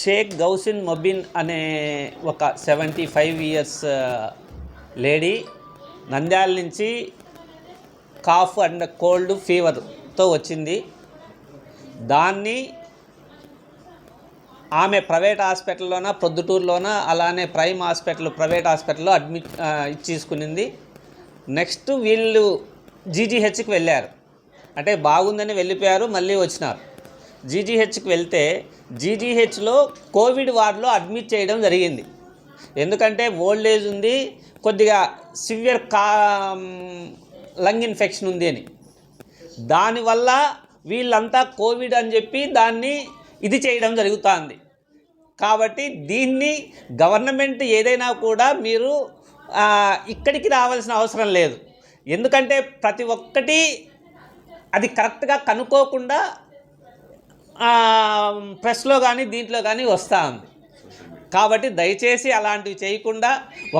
షేక్ గౌసిన్ మొబిన్ అనే ఒక seventy five years lady Nandyal నుంచి కాఫ్ అండ్ కోల్డ్ ఫీవర్తో వచ్చింది. దాన్ని ఆమె ప్రైవేట్ హాస్పిటల్లోన ప్రొద్దుటూరులోన అలానే ప్రైమ్ హాస్పిటల్ ప్రైవేట్ హాస్పిటల్లో అడ్మిట్ ఇచ్చేసుకునింది. నెక్స్ట్ వీళ్ళు జీజీహెచ్కి వెళ్ళారు. అంటే బాగుందని వెళ్ళిపోయారు మళ్ళీ వచ్చినారు. జీజీహెచ్కి వెళ్తే జీజీహెచ్లో కోవిడ్ వార్డులో అడ్మిట్ చేయడం జరిగింది. ఎందుకంటే ఓల్డ్ ఏజ్ ఉంది కొద్దిగా సివియర్ కా లంగ్ ఇన్ఫెక్షన్ ఉంది అని. దానివల్ల వీళ్ళంతా కోవిడ్ అని చెప్పి దాన్ని ఇది చేయడం జరుగుతుంది. కాబట్టి దీన్ని గవర్నమెంట్ ఏదైనా కూడా మీరు ఇక్కడికి రావాల్సిన అవసరం లేదు. ఎందుకంటే ప్రతి ఒక్కటి అది కరెక్ట్గా కనుక్కోకుండా ప్రెస్లో కానీ దీంట్లో కానీ వస్తూ ఉంది. కాబట్టి దయచేసి అలాంటివి చేయకుండా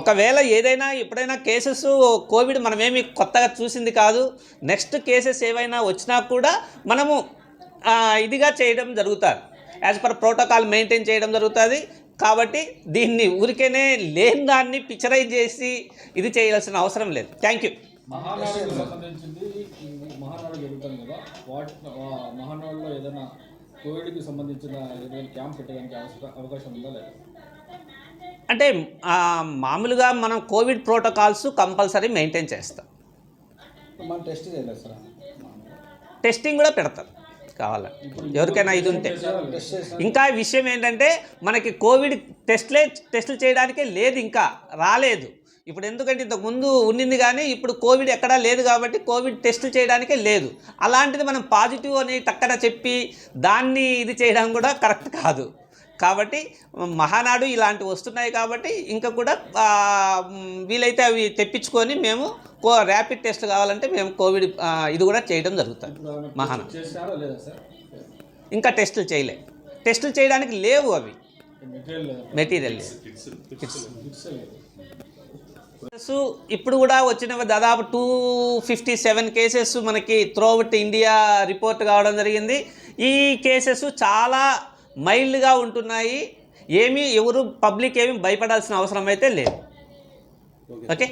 ఒకవేళ ఏదైనా ఎప్పుడైనా కేసెస్ కోవిడ్ మనమేమి కొత్తగా చూసింది కాదు నెక్స్ట్ కేసెస్ ఏవైనా వచ్చినా కూడా మనము ఇదిగా చేయడం జరుగుతుంది. యాజ్ పర్ ప్రోటోకాల్ మెయింటైన్ చేయడం జరుగుతుంది. కాబట్టి దీన్ని ఊరికేనే లేని దాన్ని పిక్చరైజ్ చేసి ఇది చేయాల్సిన అవసరం లేదు. థ్యాంక్ యూ మహానాడుకు సంబంధించింది ఈ మహానాడు జరుగుతుంది కదా. వాటి ఆ మహానాడులో ఏదైనా కోవిడ్కి సంబంధించిన ఏదైనా క్యాంప్ పెట్టడానికి అవసర- అవకాశం ఉందా లేదా? అంటే మామూలుగా మనం కోవిడ్ ప్రోటోకాల్స్ కంపల్సరీ మెయింటైన్ చేస్తాం. మనం టెస్ట్ చేయలేదు సార్. టెస్టింగ్ కూడా పెడతారు. కావాలి ఎవరికైనా ఇది ఉంటే. ఇంకా విషయం ఏంటంటే మనకి కోవిడ్ టెస్ట్లే టెస్టులు చేయడానికే లేదు ఇంకా రాలేదు. ఇప్పుడు ఎందుకంటే ఇంతకు ముందు ఉండింది కానీ ఇప్పుడు కోవిడ్ ఎక్కడా లేదు కాబట్టి కోవిడ్ టెస్టులు చేయడానికే లేదు. అలాంటిది మనం పాజిటివ్ అని టక్కన చెప్పి దాన్ని ఇది చేయడం కూడా కరెక్ట్ కాదు. కాబట్టి మహానాడు ఇలాంటివి వస్తున్నాయి కాబట్టి ఇంకా కూడా వీలైతే అవి తెప్పించుకొని మేము కో ర్యాపిడ్ టెస్ట్ కావాలంటే మేము కోవిడ్ ఇది కూడా చేయడం జరుగుతుంది. మహానాడు. ఇంకా టెస్టులు చేయలే. టెస్టులు చేయడానికి లేవు అవి. మెటీరియల్ కేసెస్ ఇప్పుడు కూడా వచ్చిన దాదాపు టూ ఫిఫ్టీ సెవెన్ కేసెస్ మనకి త్రూఅవుట్ ఇండియా రిపోర్ట్ కావడం జరిగింది. ఈ కేసెస్ చాలా మైల్డ్గా ఉంటున్నాయి. ఏమీ ఎవరు పబ్లిక్ ఏమీ భయపడాల్సిన అవసరం అయితే లేదు. ఓకే.